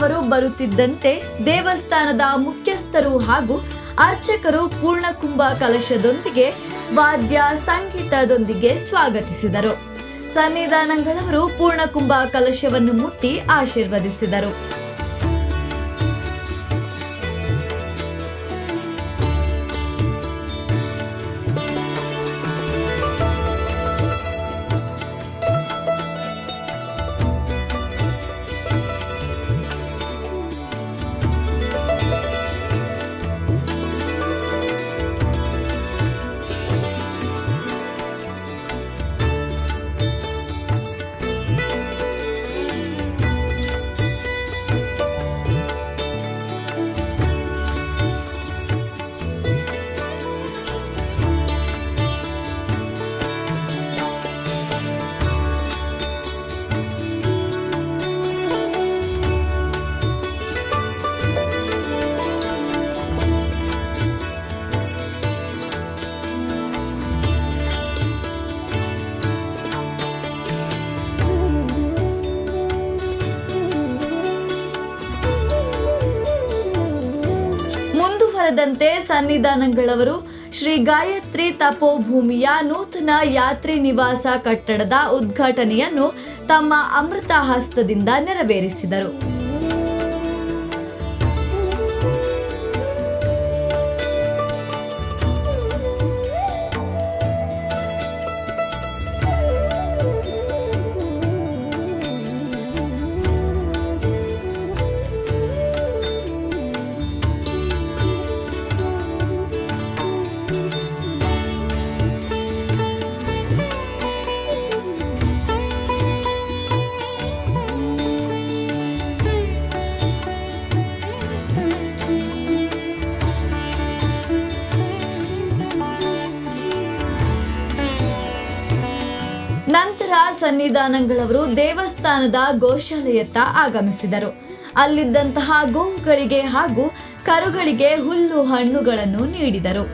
ಸನ್ನಿಧಾನಗಳವರು ಬರುತ್ತಿದ್ದಂತೆ ದೇವಸ್ಥಾನದ ಮುಖ್ಯಸ್ಥರು ಹಾಗೂ ಅರ್ಚಕರು ಪೂರ್ಣಕುಂಭ ಕಲಶದೊಂದಿಗೆ ವಾದ್ಯ ಸಂಗೀತದೊಂದಿಗೆ ಸ್ವಾಗತಿಸಿದರು. ಸನ್ನಿಧಾನಗಳವರು ಪೂರ್ಣಕುಂಭ ಕಲಶವನ್ನು ಮುಟ್ಟಿ ಆಶೀರ್ವದಿಸಿದರು. ಮುಂದುವರೆದಂತೆ ಸನ್ನಿಧಾನಗಳವರು ಶ್ರೀ ಗಾಯತ್ರಿ ತಪೋಭೂಮಿಯ ನೂತನ ಯಾತ್ರಿ ನಿವಾಸ ಕಟ್ಟಡದ ಉದ್ಘಾಟನೆಯನ್ನು ತಮ್ಮ ಅಮೃತ ಹಸ್ತದಿಂದ ನೆರವೇರಿಸಿದರು. ನಂತರ ಸನ್ನಿಧಾನಗಳವರು ದೇವಸ್ಥಾನದ ಗೋಶಾಲೆಯತ್ತ ಆಗಮಿಸಿದರು. ಅಲ್ಲಿದ್ದಂತಹ ಗೋವುಗಳಿಗೆ ಹಾಗೂ ಕರುಗಳಿಗೆ ಹುಲ್ಲು ಹಣ್ಣುಗಳನ್ನು ನೀಡಿದರು.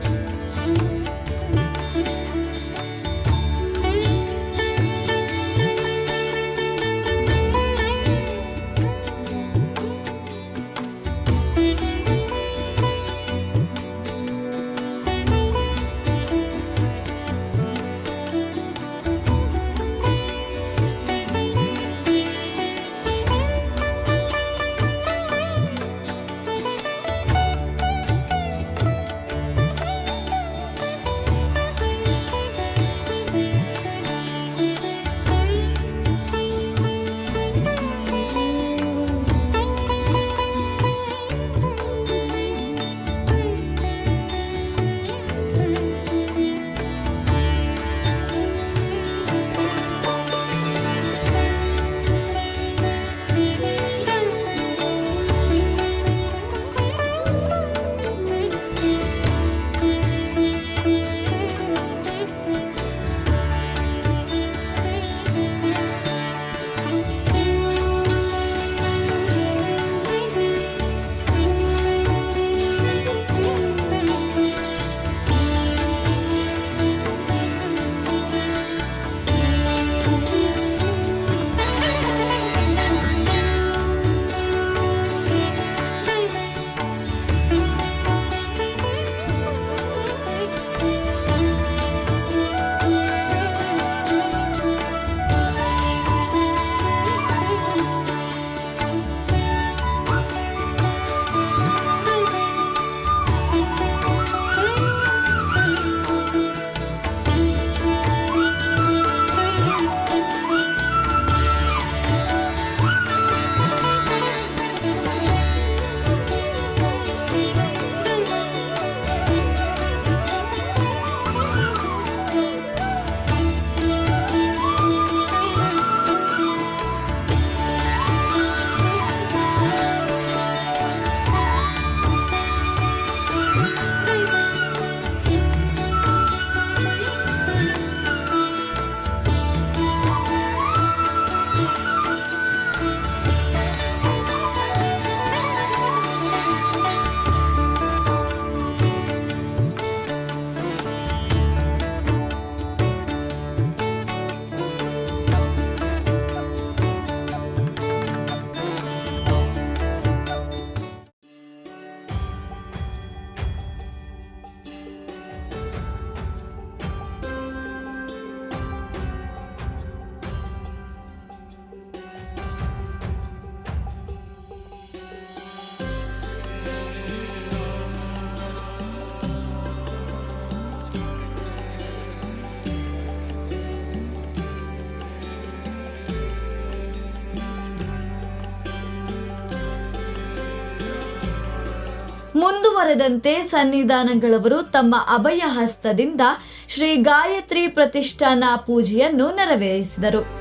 ಮುಂದುವರೆದಂತೆ ಸನ್ನಿಧಾನಗಳವರು ತಮ್ಮ ಅಭಯ ಹಸ್ತದಿಂದ ಶ್ರೀ ಗಾಯತ್ರಿ ಪ್ರತಿಷ್ಠಾನ ಪೂಜೆಯನ್ನು ನೆರವೇರಿಸಿದರು.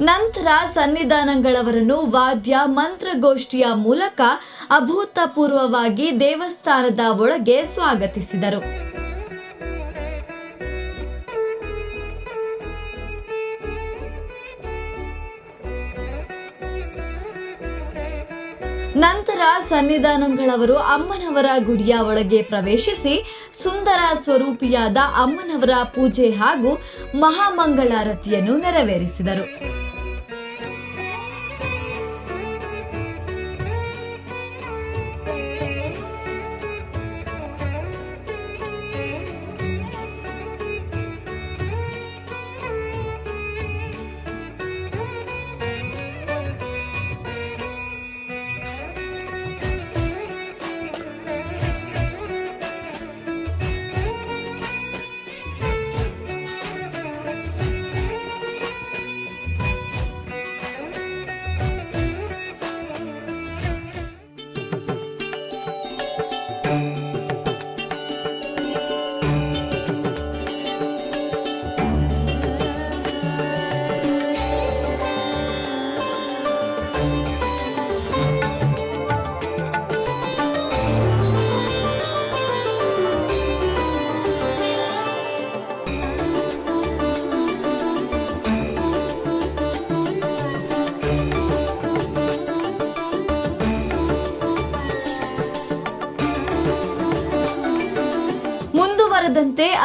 ನಂತರ ಸನ್ನಿಧಾನಗಳವರನ್ನು ವಾದ್ಯ ಮಂತ್ರಗೋಷ್ಠಿಯ ಮೂಲಕ ಅಭೂತಪೂರ್ವವಾಗಿ ದೇವಸ್ಥಾನದ ಒಳಗೆ ಸ್ವಾಗತಿಸಿದರು. ನಂತರ ಸನ್ನಿಧಾನಗಳವರು ಅಮ್ಮನವರ ಗುಡಿಯ ಒಳಗೆ ಪ್ರವೇಶಿಸಿ ಸುಂದರ ಸ್ವರೂಪಿಯಾದ ಅಮ್ಮನವರ ಪೂಜೆ ಹಾಗೂ ಮಹಾಮಂಗಳಾರತಿಯನ್ನು ನೆರವೇರಿಸಿದರು.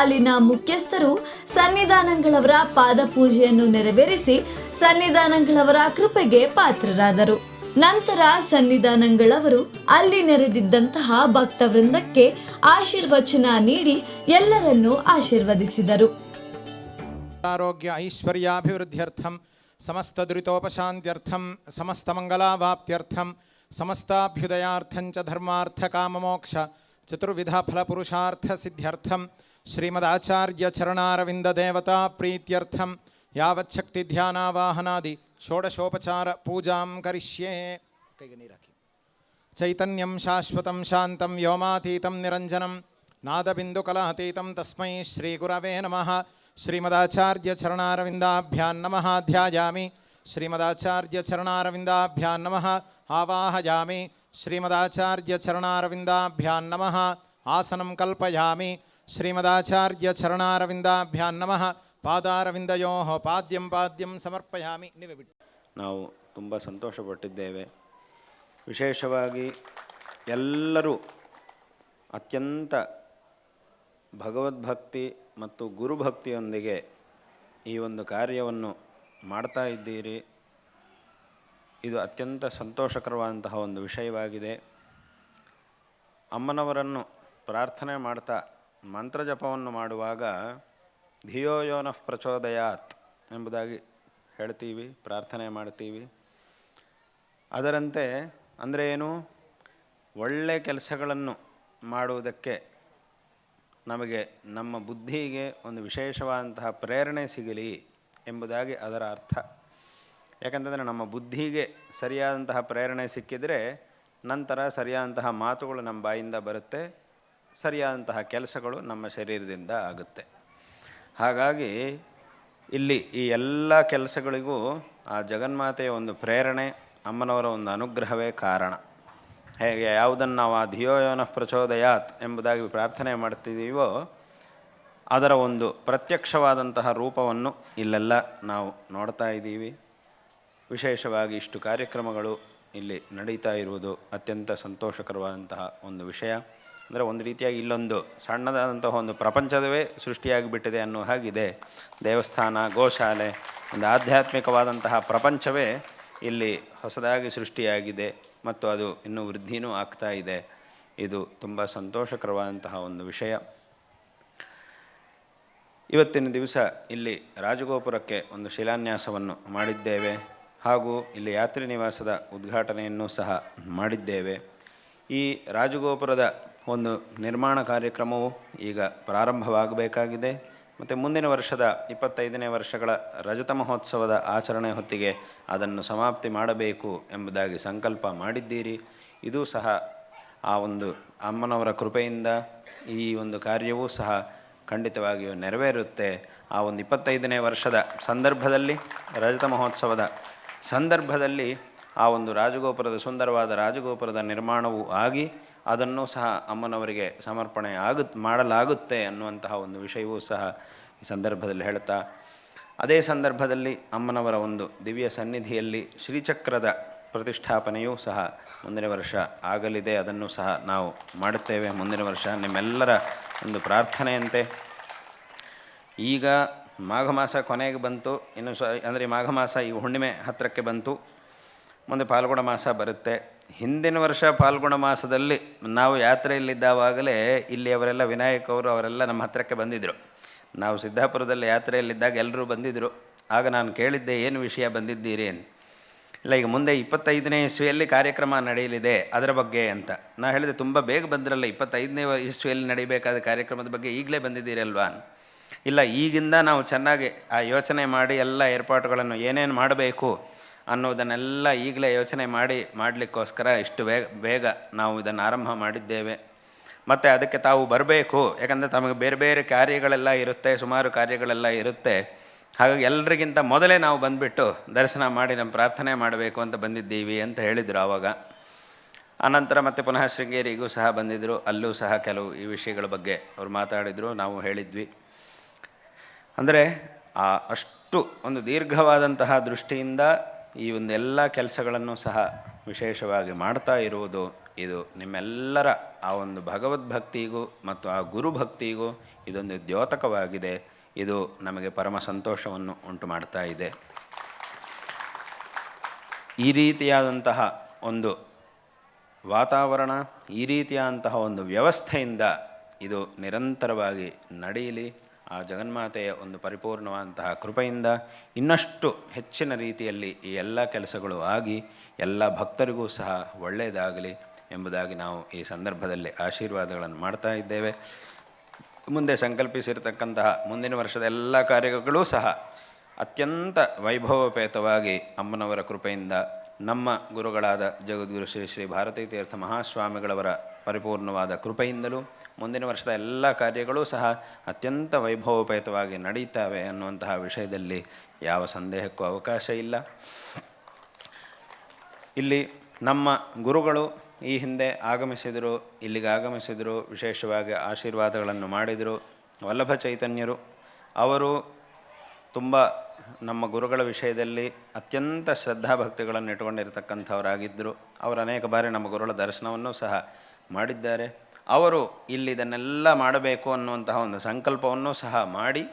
ಅಲ್ಲಿನ ಮುಖ್ಯಸ್ಥರು ಸನ್ನಿಧಾನಂಗಳವರ ಪಾದ ಪೂಜೆಯನ್ನು ನೆರವೇರಿಸಿ ಸನ್ನಿಧಾನಂಗಳವರ ಕೃಪೆಗೆ ಪಾತ್ರರಾದರು. ನಂತರ ಸನ್ನಿಧಾನಂಗಳವರು ಅಲ್ಲಿ ನೆರೆದಿದ್ದಂತಹ ಭಕ್ತವೃಂದಕ್ಕೆ ಆಶೀರ್ವಚನ ನೀಡಿ ಎಲ್ಲರನ್ನೂ ಆಶೀರ್ವದಿಸಿದರು. ಆರೋಗ್ಯ, ಐಶ್ವರ್ಯಾಭಿವೃದ್ಧ್ಯರ್ಥಂ, ಸಮಸ್ತ ದುರಿತೋಪಶಾಂತ್ಯರ್ಥಂ, ಸಮಸ್ತ ಮಂಗಲಾವಾಪ್ತ್ಯರ್ಥಂ ಸಮಸ್ತಾಭ್ಯುದಯಾರ್ಥಂಚ ಧರ್ಮಾರ್ಥ ಕಾಮಮೋಕ್ಷ, ಚತುರ್ವಿಧ ಫಲಪುರುಷಾರ್ಥ ಸಿದ್ಧ್ಯರ್ಥಂ श्रीमदाचार्यचरणारविन्ददेवताप्रीत्यर्थं यावच्छक्तिध्यानावाहनादि षोडशोपचारपूजां करिष्ये चैतन्यं शाश्वतं शान्तं व्योमातीतं निरञ्जनं नादबिन्दुकलहतीतं तस्मै श्रीगुरवे नमः श्रीमदाचार्यचरणारविन्दाभ्यां नमः ध्यायामि श्रीमदाचार्यचरणारविन्दाभ्यां नमः आवाहयामि श्रीमदाचार्यचरणारविन्दाभ्यां नमः आसनं कल्पयामि ಶ್ರೀಮದಾಚಾರ್ಯ ಚರಣಾರವಿಂದಾಭ್ಯಾನ್ ನಮಃ ಪಾದಾರವಿಂದಯೋ ಪಾದ್ಯಂ ಪಾದ್ಯಂ ಸಮರ್ಪಯಾಮಿ ನೀವೇ ಬಿಟ್ಟು ನಾವು ತುಂಬ ಸಂತೋಷಪಟ್ಟಿದ್ದೇವೆ. ವಿಶೇಷವಾಗಿ ಎಲ್ಲರೂ ಅತ್ಯಂತ ಭಗವದ್ಭಕ್ತಿ ಮತ್ತು ಗುರುಭಕ್ತಿಯೊಂದಿಗೆ ಈ ಒಂದು ಕಾರ್ಯವನ್ನು ಮಾಡ್ತಾ ಇದ್ದೀರಿ. ಇದು ಅತ್ಯಂತ ಸಂತೋಷಕರವಾದಂತಹ ಒಂದು ವಿಷಯವಾಗಿದೆ. ಅಮ್ಮನವರನ್ನು ಪ್ರಾರ್ಥನೆ ಮಾಡ್ತಾ ಮಂತ್ರಜಪವನ್ನು ಮಾಡುವಾಗ ಧಿಯೋ ಯೋನಃ ಪ್ರಚೋದಯಾತ್ ಎಂಬುದಾಗಿ ಹೇಳ್ತೀವಿ, ಪ್ರಾರ್ಥನೆ ಮಾಡ್ತೀವಿ. ಅದರಂತೆ ಅಂದರೆ ಏನು? ಒಳ್ಳೆಯ ಕೆಲಸಗಳನ್ನು ಮಾಡುವುದಕ್ಕೆ ನಮಗೆ ನಮ್ಮ ಬುದ್ಧಿಗೆ ಒಂದು ವಿಶೇಷವಾದಂತಹ ಪ್ರೇರಣೆ ಸಿಗಲಿ ಎಂಬುದಾಗಿ ಅದರ ಅರ್ಥ. ಯಾಕಂತಂದರೆ ನಮ್ಮ ಬುದ್ಧಿಗೆ ಸರಿಯಾದಂತಹ ಪ್ರೇರಣೆ ಸಿಕ್ಕಿದರೆ ನಂತರ ಸರಿಯಾದಂತಹ ಮಾತುಗಳು ನಮ್ಮ ಬಾಯಿಂದ ಬರುತ್ತೆ. ಸರಿಯಾದಂತಹ ಕೆಲಸಗಳು ನಮ್ಮ ಶರೀರದಿಂದ ಆಗುತ್ತೆ. ಹಾಗಾಗಿ ಇಲ್ಲಿ ಈ ಎಲ್ಲ ಕೆಲಸಗಳಿಗೂ ಆ ಜಗನ್ಮಾತೆಯ ಒಂದು ಪ್ರೇರಣೆ, ಅಮ್ಮನವರ ಒಂದು ಅನುಗ್ರಹವೇ ಕಾರಣ. ಹೇಗೆ ಯಾವುದನ್ನು ನಾವು ಆ ಧಿಯೋಯೋನ ಪ್ರಚೋದಯಾತ್ ಎಂಬುದಾಗಿ ಪ್ರಾರ್ಥನೆ ಮಾಡ್ತಿದ್ದೀವೋ ಅದರ ಒಂದು ಪ್ರತ್ಯಕ್ಷವಾದಂತಹ ರೂಪವನ್ನು ಇಲ್ಲೆಲ್ಲ ನಾವು ನೋಡ್ತಾ ಇದ್ದೀವಿ. ವಿಶೇಷವಾಗಿ ಇಷ್ಟು ಕಾರ್ಯಕ್ರಮಗಳು ಇಲ್ಲಿ ನಡೀತಾ ಇರುವುದು ಅತ್ಯಂತ ಸಂತೋಷಕರವಾದಂತಹ ಒಂದು ವಿಷಯ. ಅಂದರೆ ಒಂದು ರೀತಿಯಾಗಿ ಇಲ್ಲೊಂದು ಸಣ್ಣದಾದಂತಹ ಒಂದು ಪ್ರಪಂಚದವೇ ಸೃಷ್ಟಿಯಾಗಿಬಿಟ್ಟಿದೆ ಅನ್ನೋ ಹಾಗಿದೆ. ದೇವಸ್ಥಾನ, ಗೋಶಾಲೆ, ಒಂದು ಆಧ್ಯಾತ್ಮಿಕವಾದಂತಹ ಪ್ರಪಂಚವೇ ಇಲ್ಲಿ ಹೊಸದಾಗಿ ಸೃಷ್ಟಿಯಾಗಿದೆ ಮತ್ತು ಅದು ಇನ್ನೂ ವೃದ್ಧಿನೂ ಆಗ್ತಾ ಇದೆ. ಇದು ತುಂಬ ಸಂತೋಷಕರವಾದಂತಹ ಒಂದು ವಿಷಯ. ಇವತ್ತಿನ ದಿವಸ ಇಲ್ಲಿ ರಾಜಗೋಪುರಕ್ಕೆ ಒಂದು ಶಿಲಾನ್ಯಾಸವನ್ನು ಮಾಡಿದ್ದೇವೆ ಹಾಗೂ ಇಲ್ಲಿ ಯಾತ್ರಿ ನಿವಾಸದ ಉದ್ಘಾಟನೆಯನ್ನು ಸಹ ಮಾಡಿದ್ದೇವೆ. ಈ ರಾಜಗೋಪುರದ ಒಂದು ನಿರ್ಮಾಣ ಕಾರ್ಯಕ್ರಮವು ಈಗ ಪ್ರಾರಂಭವಾಗಬೇಕಾಗಿದೆ. ಮತ್ತು ಮುಂದಿನ ವರ್ಷದ ಇಪ್ಪತ್ತೈದನೇ ವರ್ಷಗಳ ರಜತ ಮಹೋತ್ಸವದ ಆಚರಣೆ ಹೊತ್ತಿಗೆ ಅದನ್ನು ಸಮಾಪ್ತಿ ಮಾಡಬೇಕು ಎಂಬುದಾಗಿ ಸಂಕಲ್ಪ ಮಾಡಿದ್ದೀರಿ. ಇದು ಸಹ ಆ ಒಂದು ಅಮ್ಮನವರ ಕೃಪೆಯಿಂದ ಈ ಒಂದು ಕಾರ್ಯವೂ ಸಹ ಖಂಡಿತವಾಗಿಯೂ ನೆರವೇರುತ್ತೆ. ಆ ಒಂದು ಇಪ್ಪತ್ತೈದನೇ ವರ್ಷದ ಸಂದರ್ಭದಲ್ಲಿ, ರಜತ ಮಹೋತ್ಸವದ ಸಂದರ್ಭದಲ್ಲಿ ಆ ಒಂದು ರಾಜಗೋಪುರದ ಸುಂದರವಾದ ರಾಜಗೋಪುರದ ನಿರ್ಮಾಣವೂ ಆಗಿ ಅದನ್ನು ಸಹ ಅಮ್ಮನವರಿಗೆ ಸಮರ್ಪಣೆ ಆಗುತ್ ಮಾಡಲಾಗುತ್ತೆ ಅನ್ನುವಂತಹ ಒಂದು ವಿಷಯವೂ ಸಹ ಈ ಸಂದರ್ಭದಲ್ಲಿ ಹೇಳ್ತಾ, ಅದೇ ಸಂದರ್ಭದಲ್ಲಿ ಅಮ್ಮನವರ ಒಂದು ದಿವ್ಯ ಸನ್ನಿಧಿಯಲ್ಲಿ ಶ್ರೀಚಕ್ರದ ಪ್ರತಿಷ್ಠಾಪನೆಯೂ ಸಹ ಮುಂದಿನ ವರ್ಷ ಆಗಲಿದೆ. ಅದನ್ನು ಸಹ ನಾವು ಮಾಡುತ್ತೇವೆ ಮುಂದಿನ ವರ್ಷ ನಿಮ್ಮೆಲ್ಲರ ಒಂದು ಪ್ರಾರ್ಥನೆಯಂತೆ. ಈಗ ಮಾಘ ಮಾಸ ಕೊನೆಗೆ ಬಂತು. ಇನ್ನು ಸ, ಅಂದರೆ ಮಾಘ ಮಾಸ ಈ ಹುಣ್ಣಿಮೆ ಹತ್ತಿರಕ್ಕೆ ಬಂತು. ಮುಂದೆ ಪಾಲ್ಗೊಡ ಮಾಸ ಬರುತ್ತೆ. ಹಿಂದಿನ ವರ್ಷ ಫಾಲ್ಗುಣ ಮಾಸದಲ್ಲಿ ನಾವು ಯಾತ್ರೆಯಲ್ಲಿದ್ದಾವಾಗಲೇ ಇಲ್ಲಿ ಅವರೆಲ್ಲ ವಿನಾಯಕ್ ಅವರು ಅವರೆಲ್ಲ ನಮ್ಮ ಹತ್ತಿರಕ್ಕೆ ಬಂದಿದ್ದರು ನಾವು ಸಿದ್ದಾಪುರದಲ್ಲಿ ಯಾತ್ರೆಯಲ್ಲಿದ್ದಾಗ ಎಲ್ಲರೂ ಬಂದಿದ್ದರು ಆಗ ನಾನು ಕೇಳಿದ್ದೆ, ಏನು ವಿಷಯ ಬಂದಿದ್ದೀರಿ? ಅಂತ. ಇಲ್ಲ, ಈಗ ಮುಂದೆ ಇಪ್ಪತ್ತೈದನೇ ಇಸ್ವಿಯಲ್ಲಿ ಕಾರ್ಯಕ್ರಮ ನಡೆಯಲಿದೆ ಅದರ ಬಗ್ಗೆ ಅಂತ. ನಾ ಹೇಳಿದೆ, ತುಂಬ ಬೇಗ ಬಂದ್ರಲ್ಲ, ಇಪ್ಪತ್ತೈದನೇ ಇಸ್ವಿಯಲ್ಲಿ ನಡೀಬೇಕಾದ ಕಾರ್ಯಕ್ರಮದ ಬಗ್ಗೆ ಈಗಲೇ ಬಂದಿದ್ದೀರಲ್ವಾ? ಇಲ್ಲ, ಈಗಿಂದ ನಾವು ಚೆನ್ನಾಗಿ ಆ ಯೋಚನೆ ಮಾಡಿ ಎಲ್ಲ ಏರ್ಪಾಟುಗಳನ್ನು ಏನೇನು ಮಾಡಬೇಕು ಅನ್ನೋದನ್ನೆಲ್ಲ ಈಗಲೇ ಯೋಚನೆ ಮಾಡಿ, ಮಾಡಲಿಕ್ಕೋಸ್ಕರ ಇಷ್ಟು ಬೇಗ ಬೇಗ ನಾವು ಇದನ್ನು ಆರಂಭ ಮಾಡಿದ್ದೇವೆ. ಮತ್ತು ಅದಕ್ಕೆ ತಾವು ಬರಬೇಕು. ಯಾಕಂದರೆ ತಮಗೆ ಬೇರೆ ಬೇರೆ ಕಾರ್ಯಗಳೆಲ್ಲ ಇರುತ್ತೆ, ಸುಮಾರು ಕಾರ್ಯಗಳೆಲ್ಲ ಇರುತ್ತೆ. ಹಾಗಾಗಿ ಎಲ್ರಿಗಿಂತ ಮೊದಲೇ ನಾವು ಬಂದುಬಿಟ್ಟು ದರ್ಶನ ಮಾಡಿ ನಮ್ಮ ಪ್ರಾರ್ಥನೆ ಮಾಡಬೇಕು ಅಂತ ಬಂದಿದ್ದೀವಿ ಅಂತ ಹೇಳಿದರು ಆವಾಗ. ಆನಂತರ ಮತ್ತೆ ಪುನಃ ಶೃಂಗೇರಿಗೂ ಸಹ ಬಂದಿದ್ದರು ಅಲ್ಲೂ ಸಹ ಕೆಲವು ಈ ವಿಷಯಗಳ ಬಗ್ಗೆ ಅವರು ಮಾತಾಡಿದರು, ನಾವು ಹೇಳಿದ್ವಿ. ಅಂದರೆ ಆ ಅಷ್ಟು ಒಂದು ದೀರ್ಘವಾದಂತಹ ದೃಷ್ಟಿಯಿಂದ ಈ ಒಂದೆಲ್ಲ ಕೆಲಸಗಳನ್ನು ಸಹ ವಿಶೇಷವಾಗಿ ಮಾಡ್ತಾ ಇರುವುದು ಇದು ನಿಮ್ಮೆಲ್ಲರ ಆ ಒಂದು ಭಗವದ್ಭಕ್ತಿಗೂ ಮತ್ತು ಆ ಗುರುಭಕ್ತಿಗೂ ಇದೊಂದು ದ್ಯೋತಕವಾಗಿದೆ. ಇದು ನಮಗೆ ಪರಮ ಸಂತೋಷವನ್ನು ಉಂಟು ಮಾಡ್ತಾ ಇದೆ. ಈ ರೀತಿಯಾದಂತಹ ಒಂದು ವಾತಾವರಣ, ಈ ರೀತಿಯಾದಂತಹ ಒಂದು ವ್ಯವಸ್ಥೆಯಿಂದ ಇದು ನಿರಂತರವಾಗಿ ನಡೆಯಲಿ. ಆ ಜಗನ್ಮಾತೆಯ ಒಂದು ಪರಿಪೂರ್ಣವಾದಂತಹ ಕೃಪೆಯಿಂದ ಇನ್ನಷ್ಟು ಹೆಚ್ಚಿನ ರೀತಿಯಲ್ಲಿ ಈ ಎಲ್ಲ ಕೆಲಸಗಳು ಆಗಿ ಎಲ್ಲ ಭಕ್ತರಿಗೂ ಸಹ ಒಳ್ಳೆಯದಾಗಲಿ ಎಂಬುದಾಗಿ ನಾವು ಈ ಸಂದರ್ಭದಲ್ಲಿ ಆಶೀರ್ವಾದಗಳನ್ನು ಮಾಡ್ತಾ ಇದ್ದೇವೆ. ಮುಂದೆ ಸಂಕಲ್ಪಿಸಿರ್ತಕ್ಕಂತಹ ಮುಂದಿನ ವರ್ಷದ ಎಲ್ಲ ಕಾರ್ಯಗಳೂ ಸಹ ಅತ್ಯಂತ ವೈಭವೋಪೇತವಾಗಿ ಅಮ್ಮನವರ ಕೃಪೆಯಿಂದ ನಮ್ಮ ಗುರುಗಳಾದ ಜಗದ್ಗುರು ಶ್ರೀ ಶ್ರೀ ಭಾರತೀ ತೀರ್ಥ ಮಹಾಸ್ವಾಮಿಗಳವರ ಪರಿಪೂರ್ಣವಾದ ಕೃಪೆಯಿಂದಲೂ ಮುಂದಿನ ವರ್ಷದ ಎಲ್ಲ ಕಾರ್ಯಗಳು ಸಹ ಅತ್ಯಂತ ವೈಭವೋಪೇತವಾಗಿ ನಡೀತಾವೆ ಅನ್ನುವಂತಹ ವಿಷಯದಲ್ಲಿ ಯಾವ ಸಂದೇಹಕ್ಕೂ ಅವಕಾಶ ಇಲ್ಲ. ಇಲ್ಲಿ ನಮ್ಮ ಗುರುಗಳು ಈ ಹಿಂದೆ ಆಗಮಿಸಿದರು, ಇಲ್ಲಿಗೆ ಆಗಮಿಸಿದರು, ವಿಶೇಷವಾಗಿ ಆಶೀರ್ವಾದಗಳನ್ನು ಮಾಡಿದರು. ವಲ್ಲಭ ಚೈತನ್ಯರು, ಅವರು ತುಂಬ ನಮ್ಮ ಗುರುಗಳ ವಿಷಯದಲ್ಲಿ ಅತ್ಯಂತ ಶ್ರದ್ಧಾಭಕ್ತಿಗಳನ್ನು ಇಟ್ಕೊಂಡಿರ್ತಕ್ಕಂಥವರಾಗಿದ್ದರು ಅವರು ಅನೇಕ ಬಾರಿ ನಮ್ಮ ಗುರುಗಳ ದರ್ಶನವನ್ನು ಸಹ ಮಾಡಿದ್ದಾರೆ. ಅವರು ಇಲ್ಲಿ ಇದನ್ನೆಲ್ಲ ಮಾಡಬೇಕು ಅನ್ನುವಂತಹ ಒಂದು ಸಂಕಲ್ಪವನ್ನು ಸಹ ಮಾಡಿ